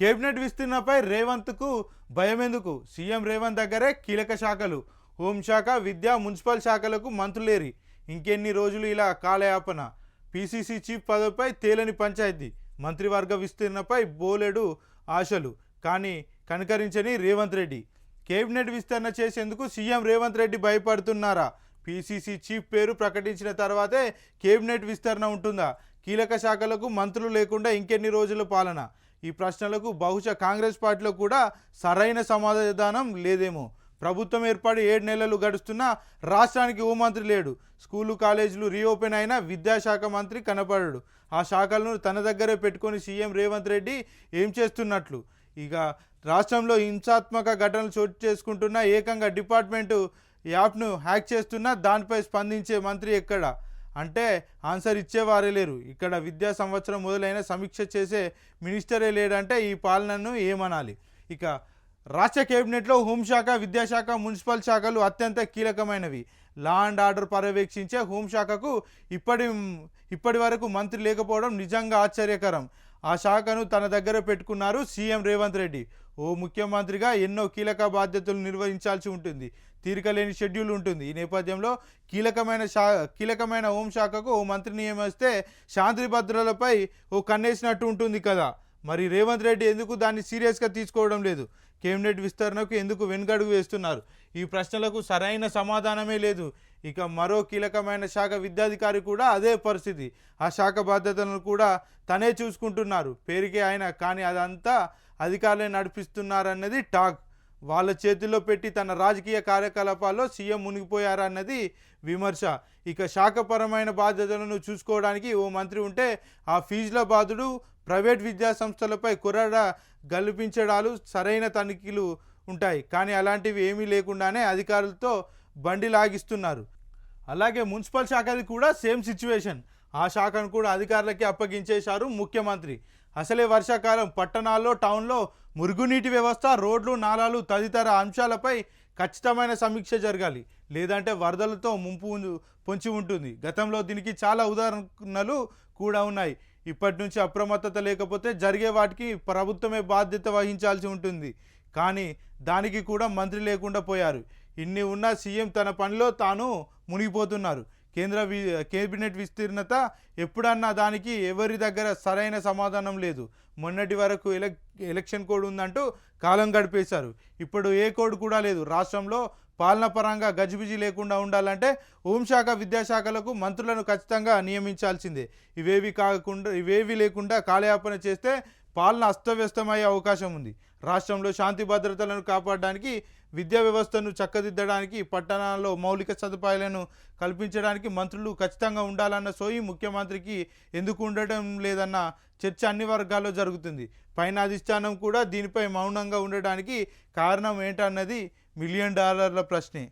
Cabinet విస్తీర్ణపై రేవంత్కు భయమెందుకు? సీఎం రేవంత్ దగ్గరే కీలక శాఖలు. హోంశాఖ విద్యా మున్సిపల్ శాఖలకు మంత్రులేరి. ఇంకెన్ని రోజులు ఇలా కాలయాపన? పీసీసీ చీఫ్ పదవిపై తేలని పంచాయతీ. మంత్రివర్గ విస్తీర్ణపై బోలెడు ఆశలు. కానీ కనకరించని రేవంత్ రెడ్డి. కేబినెట్ విస్తరణ చేసేందుకు సీఎం రేవంత్ రెడ్డి భయపడుతున్నారా? పీసీసీ చీఫ్ పేరు ప్రకటించిన తర్వాతే కేబినెట్ విస్తరణ ఉంటుందా? కీలక శాఖలకు మంత్రులు లేకుండా ఇంకెన్ని రోజుల పాలన? ఈ ప్రశ్నలకు బహుశా కాంగ్రెస్ పార్టీలో కూడా సరైన సమాధానం లేదేమో. ప్రభుత్వం ఏర్పడి ఏడు నెలలు గడుస్తున్నా రాష్ట్రానికి ఓ మంత్రి లేడు. స్కూలు కాలేజీలు రీఓపెన్ అయినా విద్యాశాఖ మంత్రి కనపడడు. ఆ శాఖలను తన దగ్గరే పెట్టుకొని సీఎం రేవంత్ రెడ్డి ఏం చేస్తున్నట్లు? ఇక రాష్ట్రంలో హింసాత్మక ఘటనలు చోటు చేసుకుంటున్న ఏకంగా డిపార్ట్మెంటు యాప్ను హ్యాక్ చేస్తున్నా దానిపై స్పందించే మంత్రి ఎక్కడ? అంటే ఆన్సర్ ఇచ్చేవారే లేరు. ఇక్కడ విద్యా సంవత్సరం మొదలైన సమీక్ష చేసే మినిస్టరే లేడంటే ఈ పాలనను ఏమనాలి? ఇక రాష్ట్ర కేబినెట్లో హోంశాఖ విద్యాశాఖ మున్సిపల్ శాఖలు అత్యంత కీలకమైనవి. లా అండ్ ఆర్డర్ పర్యవేక్షించే హోంశాఖకు ఇప్పటి ఇప్పటి వరకు మంత్రి లేకపోవడం నిజంగా ఆశ్చర్యకరం. ఆ శాఖను తన దగ్గర పెట్టుకున్నారు సీఎం రేవంత్ రెడ్డి. ఓ ముఖ్యమంత్రిగా ఎన్నో కీలక బాధ్యతలు నిర్వహించాల్సి ఉంటుంది. తీరికలేని షెడ్యూల్ ఉంటుంది. ఈ నేపథ్యంలో కీలకమైన శా కీలకమైన హోంశాఖకు ఓ మంత్రి నియమిస్తే శాంతి భద్రతలపై ఓ కన్నేసినట్టు ఉంటుంది కదా. మరి రేవంత్ రెడ్డి ఎందుకు దాన్ని సీరియస్గా తీసుకోవడం లేదు? కేబినెట్ విస్తరణకు ఎందుకు వెనుకడుగు వేస్తున్నారు? ఈ ప్రశ్నలకు సరైన సమాధానమే లేదు. ఇక మరో కీలకమైన శాఖ విద్యాధికారి కూడా అదే పరిస్థితి. ఆ శాఖ బాధ్యతలను కూడా తనే చూసుకుంటున్నారు. పేరుకే ఆయన కానీ అదంతా అధికారులే నడిపిస్తున్నారన్నది టాక్. వాళ్ళ చేతిలో పెట్టి తన రాజకీయ కార్యకలాపాల్లో సీఎం మునిగిపోయారన్నది విమర్శ. ఇక శాఖపరమైన బాధ్యతలను చూసుకోవడానికి ఓ మంత్రి ఉంటే ఆ ఫీజుల బాధుడు ప్రైవేట్ విద్యా సంస్థలపై కుర్రడ గల్పించడాలు సరైన తనిఖీలు ఉంటాయి. కానీ అలాంటివి ఏమీ లేకుండానే అధికారులతో బండి లాగిస్తున్నారు. అలాగే మున్సిపల్ శాఖది కూడా సేమ్ సిచ్యువేషన్. ఆ శాఖను కూడా అధికారులకి అప్పగించేశారు ముఖ్యమంత్రి. అసలే వర్షాకాలం. పట్టణాల్లో టౌన్లో మురుగునీటి వ్యవస్థ రోడ్లు నాలాలు తదితర అంశాలపై ఖచ్చితమైన సమీక్ష జరగాలి. లేదంటే వరదలతో ముంపు పొంచి ఉంటుంది. గతంలో దీనికి చాలా ఉదాహరణలు కూడా ఉన్నాయి. ఇప్పటి నుంచి అప్రమత్తత లేకపోతే జరిగే వాటికి ప్రభుత్వమే బాధ్యత వహించాల్సి ఉంటుంది. కానీ దానికి కూడా మంత్రి లేకుండా పోయారు. ఇన్ని ఉన్న సీఎం తన పనిలో తాను మునిగిపోతున్నారు. కేంద్ర కేబినెట్ విస్తీర్ణత ఎప్పుడన్నా దానికి ఎవరి దగ్గర సరైన సమాధానం లేదు. మొన్నటి వరకు ఎలక్ ఎలక్షన్ కోడ్ ఉందంటూ కాలం గడిపేశారు. ఇప్పుడు ఏ కోడ్ కూడా లేదు. రాష్ట్రంలో పాలన పరంగా గజిబిజి లేకుండా ఉండాలంటే హోంశాఖ విద్యాశాఖలకు మంత్రులను ఖచ్చితంగా నియమించాల్సిందే. ఇవేవి కాకుండా ఇవేవి లేకుండా కాలయాపన చేస్తే పాలన అస్తవ్యస్తమయ్యే అవకాశం ఉంది. రాష్ట్రంలో శాంతి భద్రతలను కాపాడడానికి విద్యా వ్యవస్థను చక్కదిద్దడానికి పట్టణాల్లో మౌలిక సదుపాయాలను కల్పించడానికి మంత్రులు ఖచ్చితంగా ఉండాలన్న సోయి ముఖ్యమంత్రికి ఎందుకు ఉండడం లేదన్న చర్చ అన్ని వర్గాల్లో జరుగుతుంది. పైన అధిష్టానం కూడా దీనిపై మౌనంగా ఉండడానికి కారణం ఏంటన్నది మిలియన్ డాలర్ల ప్రశ్నే.